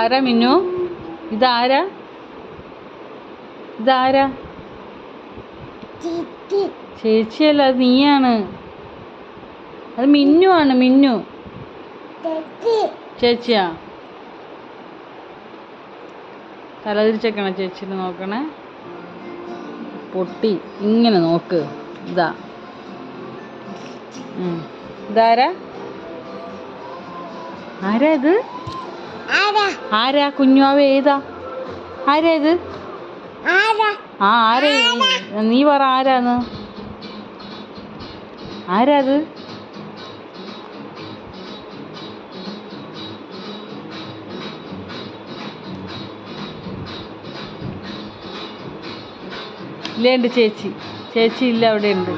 ആരാ മിന്നു? ഇതാരാ? ഇതാരാ? ചേച്ചിയല്ല അത് നീയാണ്. അത് മിന്നു. ആണ് മിന്നു ചേച്ചിയാ? തലതിരിച്ചേക്കണ ചേച്ചിനെ നോക്കണേ. പൊട്ടി ഇങ്ങനെ നോക്ക്. ഇതാ. ഇതാരാ? ആരാ ഇത്? ആരാ? കുഞ്ഞുവാവ ഏതാ? ആരാ? ഇത് ആ ആരാ? നീ പറ ആരാന്ന്? ആരാ അത് ഇല്ലേണ്ട് ചേച്ചി. ചേച്ചി ഇല്ല അവിടെ ഉണ്ട്.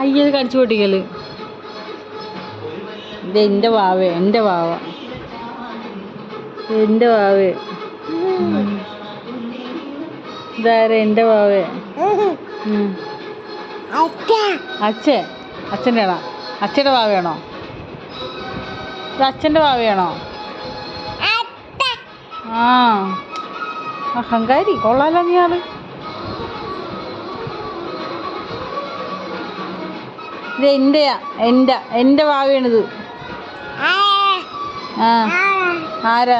അയ്യത് കടിച്ചു പൊട്ടിക്കൽ. ഇത് എന്റെ വാവ എന്റെ വാവ. എന്റെ വാവേ. ഇതാരെ എന്റെ വാവേ. അച്ഛ. അച്ഛൻ അച്ഛന്റെ ആണോ അച്ഛന്റെ വാവയാണോ? ഇത് അച്ഛന്റെ വാവയാണോ? ആ. അഹങ്കാരി കൊള്ളാലോ നീ ആൾ ഇത് എന്റെയാ എന്റെ എന്റെ ഭാവിയാണിത് ആ ആരാ?